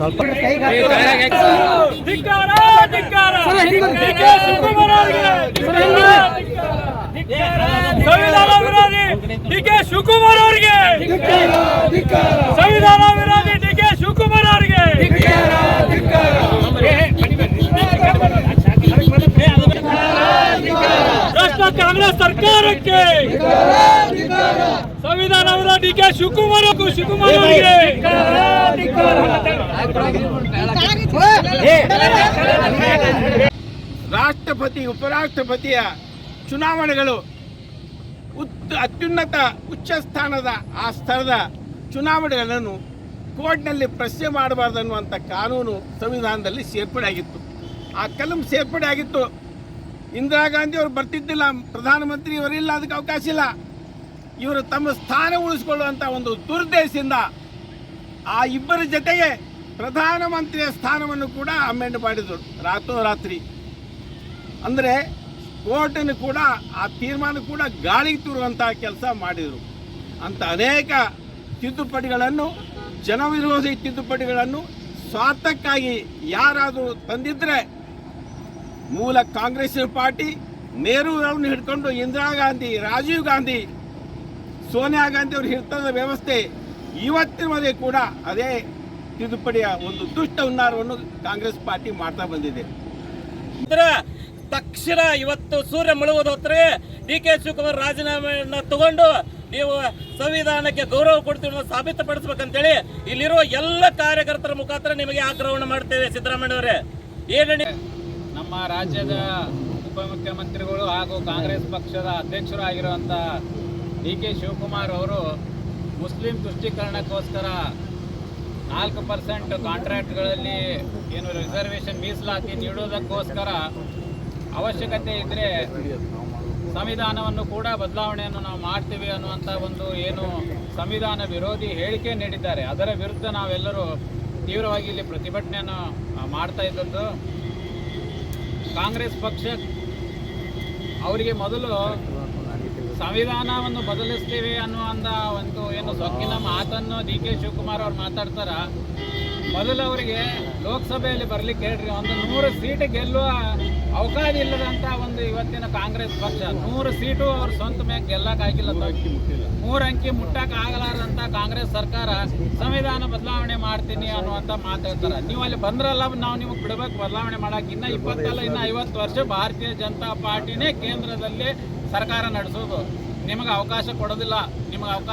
ಸ್ವಲ್ಪ ಧಿಕ್ಕಾರ ಧಿಕ್ಕಾರ ಧಿಕ್ಕಾರ ಶಿವಕುಮಾರ್ ಅವರಿಗೆ ಧಿಕ್ಕಾರ. ಸಂವಿಧಾನ ವಿರೋಧಿ ಡಿ ಕೆ ಶಿವಕುಮಾರ್ ಅವರಿಗೆ ಸಂವಿಧಾನ ವಿರೋಧಿ ಡಿ ಕೆ ಶಿವಕುಮಾರ್ ಅವರಿಗೆ ಭ್ರಷ್ಟ ಕಾಂಗ್ರೆಸ್ ಸರ್ಕಾರಕ್ಕೆ ಸಂವಿಧಾನ ವಿರೋಧಿ ಡಿ ಕೆ ಶಿವಕುಮಾರ್ ಶಿವಕುಮಾರ್ ಅವರಿಗೆ. ರಾಷ್ಟ್ರಪತಿ ಉಪರಾಷ್ಟ್ರಪತಿಯ ಚುನಾವಣೆಗಳು ಉತ್ ಅತ್ಯುನ್ನತ ಉಚ್ಚ ಸ್ಥಾನದ ಆ ಸ್ಥಳದ ಚುನಾವಣೆಗಳನ್ನು ಕೋರ್ಟ್ನಲ್ಲಿ ಪ್ರಶ್ನೆ ಮಾಡಬಾರ್ದು ಅನ್ನುವಂಥ ಕಾನೂನು ಸಂವಿಧಾನದಲ್ಲಿ ಸೇರ್ಪಡೆ ಆಗಿತ್ತು. ಆ ಕಲಂ ಸೇರ್ಪಡೆ ಆಗಿತ್ತು. ಇಂದಿರಾ ಗಾಂಧಿ ಅವರು ಬರ್ತಿದ್ದಿಲ್ಲ ಪ್ರಧಾನಮಂತ್ರಿ ಇವರಿಲ್ಲ ಅದಕ್ಕೆ ಅವಕಾಶ ಇಲ್ಲ. ಇವರು ತಮ್ಮ ಸ್ಥಾನ ಉಳಿಸ್ಕೊಳ್ಳುವಂಥ ಒಂದು ದುರ್ದೇಶದಿಂದ ಆ ಇಬ್ಬರ ಜೊತೆಗೆ ಪ್ರಧಾನಮಂತ್ರಿಯ ಸ್ಥಾನವನ್ನು ಕೂಡ ಅಮೆಂಡ್ ಮಾಡಿದರು. ರಾತ್ರೋರಾತ್ರಿ ಅಂದರೆ ಕೋರ್ಟನ್ನು ಕೂಡ, ಆ ತೀರ್ಮಾನ ಕೂಡ ಗಾಳಿಗೆ ತೂರುವಂತಹ ಕೆಲಸ ಮಾಡಿದರು. ಅಂತ ಅನೇಕ ತಿದ್ದುಪಡಿಗಳನ್ನು, ಜನವಿರೋಧಿ ತಿದ್ದುಪಡಿಗಳನ್ನು ಸ್ವಾರ್ಥಕ್ಕಾಗಿ ಯಾರಾದರೂ ತಂದಿದ್ದರೆ ಮೂಲ ಕಾಂಗ್ರೆಸ್ ಪಾರ್ಟಿ ನೆಹರೂರನ್ನು ಹಿಡ್ಕೊಂಡು ಇಂದಿರಾ ಗಾಂಧಿ, ರಾಜೀವ್ ಗಾಂಧಿ ಸೋನಿಯಾ ಗಾಂಧಿ ಅವರು ಹಿಡಿತದ ವ್ಯವಸ್ಥೆ ಇವತ್ತಿನವರೆಗೆ ಕೂಡ ಅದೇ ತಿದ್ದುಪಡಿಯ ಒಂದು ದುಷ್ಟ ಹುನ್ನಾರವನ್ನು ಕಾಂಗ್ರೆಸ್ ಪಾರ್ಟಿ ಮಾಡ್ತಾ ಬಂದಿದೆ. ಇದ್ರ ತಕ್ಷಣ ಇವತ್ತು ಸೂರ್ಯ ಮುಳುಗೋದು ಹೊತ್ತರೆ ಡಿ ಕೆ ಶಿವಕುಮಾರ್ ರಾಜೀನಾಮೆಯನ್ನ ತಗೊಂಡು ನೀವು ಸಂವಿಧಾನಕ್ಕೆ ಗೌರವ ಕೊಡ್ತೀವಿ ಸಾಬೀತುಪಡಿಸ್ಬೇಕಂತೇಳಿ ಇಲ್ಲಿರುವ ಎಲ್ಲ ಕಾರ್ಯಕರ್ತರ ಮುಖಾಂತರ ನಿಮಗೆ ಆಗ್ರಹವನ್ನು ಮಾಡ್ತೇವೆ ಸಿದ್ದರಾಮಯ್ಯ ಅವರೇ. ಏನು ನಮ್ಮ ರಾಜ್ಯದ ಉಪಮುಖ್ಯಮಂತ್ರಿಗಳು ಹಾಗೂ ಕಾಂಗ್ರೆಸ್ ಪಕ್ಷದ ಅಧ್ಯಕ್ಷರು ಆಗಿರುವಂಥ ಡಿ ಕೆ ಶಿವಕುಮಾರ್ ಅವರು ಮುಸ್ಲಿಂ ತುಷ್ಟೀಕರಣಕ್ಕೋಸ್ಕರ ನಾಲ್ಕು ಪರ್ಸೆಂಟ್ ಕಾಂಟ್ರಾಕ್ಟ್ಗಳಲ್ಲಿ ಏನು ರಿಸರ್ವೇಷನ್ ಮೀಸಲಾತಿ ನೀಡುವುದಕ್ಕೋಸ್ಕರ ಅವಶ್ಯಕತೆ ಇದ್ದರೆ ಸಂವಿಧಾನವನ್ನು ಕೂಡ ಬದಲಾವಣೆಯನ್ನು ನಾವು ಮಾಡ್ತೀವಿ ಅನ್ನುವಂಥ ಒಂದು ಏನು ಸಂವಿಧಾನ ವಿರೋಧಿ ಹೇಳಿಕೆ ನೀಡಿದ್ದಾರೆ. ಅದರ ವಿರುದ್ಧ ನಾವೆಲ್ಲರೂ ತೀವ್ರವಾಗಿ ಇಲ್ಲಿ ಪ್ರತಿಭಟನೆಯನ್ನು ಮಾಡ್ತಾ ಇದ್ದದ್ದು. ಕಾಂಗ್ರೆಸ್ ಪಕ್ಷ ಅವರಿಗೆ ಮೊದಲು ಸಂವಿಧಾನವನ್ನು ಬದಲಿಸ್ತೀವಿ ಅನ್ನುವಂಥ ಒಂದು ಏನು ಸೊಕ್ಕಿನ ಮಾತನ್ನು ಡಿ ಕೆ ಶಿವಕುಮಾರ್ ಅವ್ರು ಮಾತಾಡ್ತಾರ. ಮೊದಲು ಅವರಿಗೆ ಲೋಕಸಭೆಯಲ್ಲಿ ಬರ್ಲಿಕ್ಕೆ ಹೇಳ್ರಿ ಒಂದು ನೂರು ಸೀಟ್ ಗೆಲ್ಲುವ ಅವಕಾಶ ಇಲ್ಲದಂತ ಒಂದು ಇವತ್ತಿನ ಕಾಂಗ್ರೆಸ್ ಪಕ್ಷ. ನೂರು ಸೀಟು ಅವ್ರ ಸ್ವಂತ ಮ್ಯಾಗ ಗೆಲ್ಲಕ್ಕಾಗಿಲ್ಲ ಮೂರು ಅಂಕಿ ಮುಟ್ಟಕ್ ಆಗಲಾರದಂತ ಕಾಂಗ್ರೆಸ್ ಸರ್ಕಾರ ಸಂವಿಧಾನ ಬದಲಾವಣೆ ಮಾಡ್ತೀನಿ ಅನ್ನುವಂತ ಹೇಳ್ತಾರೆ. ನೀವು ಅಲ್ಲಿ ಬಂದ್ರಲ್ಲ ನಾವು ನಿಮಗೆ ಬಿಡ್ಬೇಕು, ಬದಲಾವಣೆ ಮಾಡಕ್. ಇನ್ನ ಇಪ್ಪತ್ತಲ್ಲ, ಇನ್ನ ಐವತ್ತು ವರ್ಷ ಭಾರತೀಯ ಜನತಾ ಪಾರ್ಟಿನೇ ಕೇಂದ್ರದಲ್ಲಿ ಸರ್ಕಾರ ನಡೆಸೋದು. ನಿಮಗೆ ಅವಕಾಶ ಕೊಡೋದಿಲ್ಲ. ನಿಮಗೆ ಅವಕಾಶ